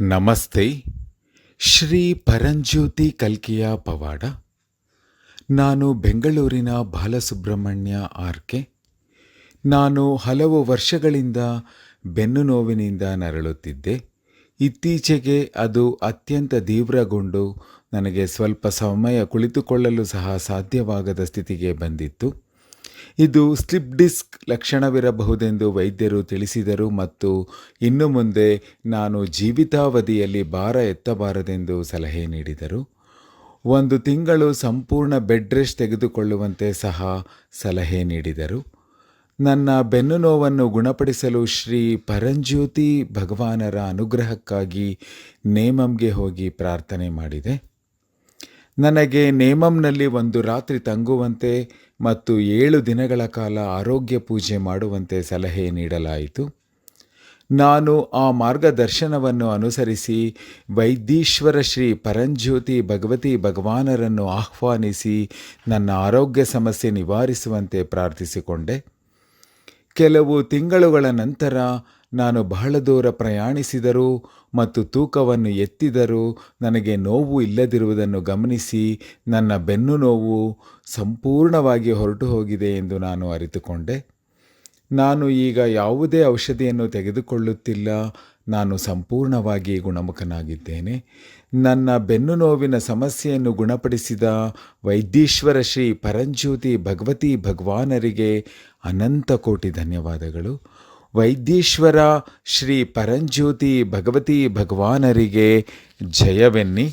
ನಮಸ್ತೆ, ಶ್ರೀ ಪರಂಜ್ಯೋತಿ ಕಲ್ಕಿಯ ಪವಾಡ. ನಾನು ಬೆಂಗಳೂರಿನ ಬಾಲಸುಬ್ರಹ್ಮಣ್ಯ ಆರ್ ಕೆ ನಾನು ಹಲವು ವರ್ಷಗಳಿಂದ ಬೆನ್ನು ನೋವಿನಿಂದ ನರಳುತ್ತಿದ್ದೆ. ಇತ್ತೀಚೆಗೆ ಅದು ಅತ್ಯಂತ ತೀವ್ರಗೊಂಡು ನನಗೆ ಸ್ವಲ್ಪ ಸಮಯ ಕುಳಿತುಕೊಳ್ಳಲು ಸಹ ಸಾಧ್ಯವಾಗದ ಸ್ಥಿತಿಗೆ ಬಂದಿತ್ತು. ಇದು ಸ್ಲಿಪ್ ಡಿಸ್ಕ್ ಲಕ್ಷಣವಿರಬಹುದೆಂದು ವೈದ್ಯರು ತಿಳಿಸಿದರು ಮತ್ತು ಇನ್ನು ಮುಂದೆ ನಾನು ಜೀವಿತಾವಧಿಯಲ್ಲಿ ಭಾರ ಎತ್ತಬಾರದೆಂದು ಸಲಹೆ ನೀಡಿದರು. ಒಂದು ತಿಂಗಳು ಸಂಪೂರ್ಣ ಬೆಡ್ ರೆಸ್ಟ್ ತೆಗೆದುಕೊಳ್ಳುವಂತೆ ಸಹ ಸಲಹೆ ನೀಡಿದರು. ನನ್ನ ಬೆನ್ನು ನೋವನ್ನು ಗುಣಪಡಿಸಲು ಶ್ರೀ ಪರಂಜ್ಯೋತಿ ಭಗವಾನರ ಅನುಗ್ರಹಕ್ಕಾಗಿ ನೇಮಂಗೆ ಹೋಗಿ ಪ್ರಾರ್ಥನೆ ಮಾಡಿದೆ. ನನಗೆ ನೇಮಂನಲ್ಲಿ ಒಂದು ರಾತ್ರಿ ತಂಗುವಂತೆ ಮತ್ತು ಏಳು ದಿನಗಳ ಕಾಲ ಆರೋಗ್ಯ ಪೂಜೆ ಮಾಡುವಂತೆ ಸಲಹೆ ನೀಡಲಾಯಿತು. ನಾನು ಆ ಮಾರ್ಗದರ್ಶನವನ್ನು ಅನುಸರಿಸಿ ವೈದ್ಯೀಶ್ವರ ಶ್ರೀ ಪರಂಜ್ಯೋತಿ ಭಗವತಿ ಭಗವಾನರನ್ನು ಆಹ್ವಾನಿಸಿ ನನ್ನ ಆರೋಗ್ಯ ಸಮಸ್ಯೆ ನಿವಾರಿಸುವಂತೆ ಪ್ರಾರ್ಥಿಸಿಕೊಂಡೆ. ಕೆಲವು ತಿಂಗಳುಗಳ ನಂತರ ನಾನು ಬಹಳ ದೂರ ಪ್ರಯಾಣಿಸಿದರೂ ಮತ್ತು ತೂಕವನ್ನು ಎತ್ತಿದರೂ ನನಗೆ ನೋವು ಇಲ್ಲದಿರುವುದನ್ನು ಗಮನಿಸಿ ನನ್ನ ಬೆನ್ನು ನೋವು ಸಂಪೂರ್ಣವಾಗಿ ಹೊರಟು ಹೋಗಿದೆ ಎಂದು ನಾನು ಅರಿತುಕೊಂಡೆ. ನಾನು ಈಗ ಯಾವುದೇ ಔಷಧಿಯನ್ನು ತೆಗೆದುಕೊಳ್ಳುತ್ತಿಲ್ಲ. ನಾನು ಸಂಪೂರ್ಣವಾಗಿ ಗುಣಮುಖನಾಗಿದ್ದೇನೆ. ನನ್ನ ಬೆನ್ನು ನೋವಿನ ಸಮಸ್ಯೆಯನ್ನು ಗುಣಪಡಿಸಿದ ವೈದ್ಯೇಶ್ವರ ಶ್ರೀ ಪರಂಜ್ಯೋತಿ ಭಗವತಿ ಭಗವಾನರಿಗೆ ಅನಂತ ಕೋಟಿ ಧನ್ಯವಾದಗಳು. ವೈದ್ಯೀಶ್ವರ ಶ್ರೀ ಪರಂಜ್ಯೋತಿ ಭಗವತಿ ಭಗವಾನರಿಗೆ ಜಯವೆನ್ನಿ.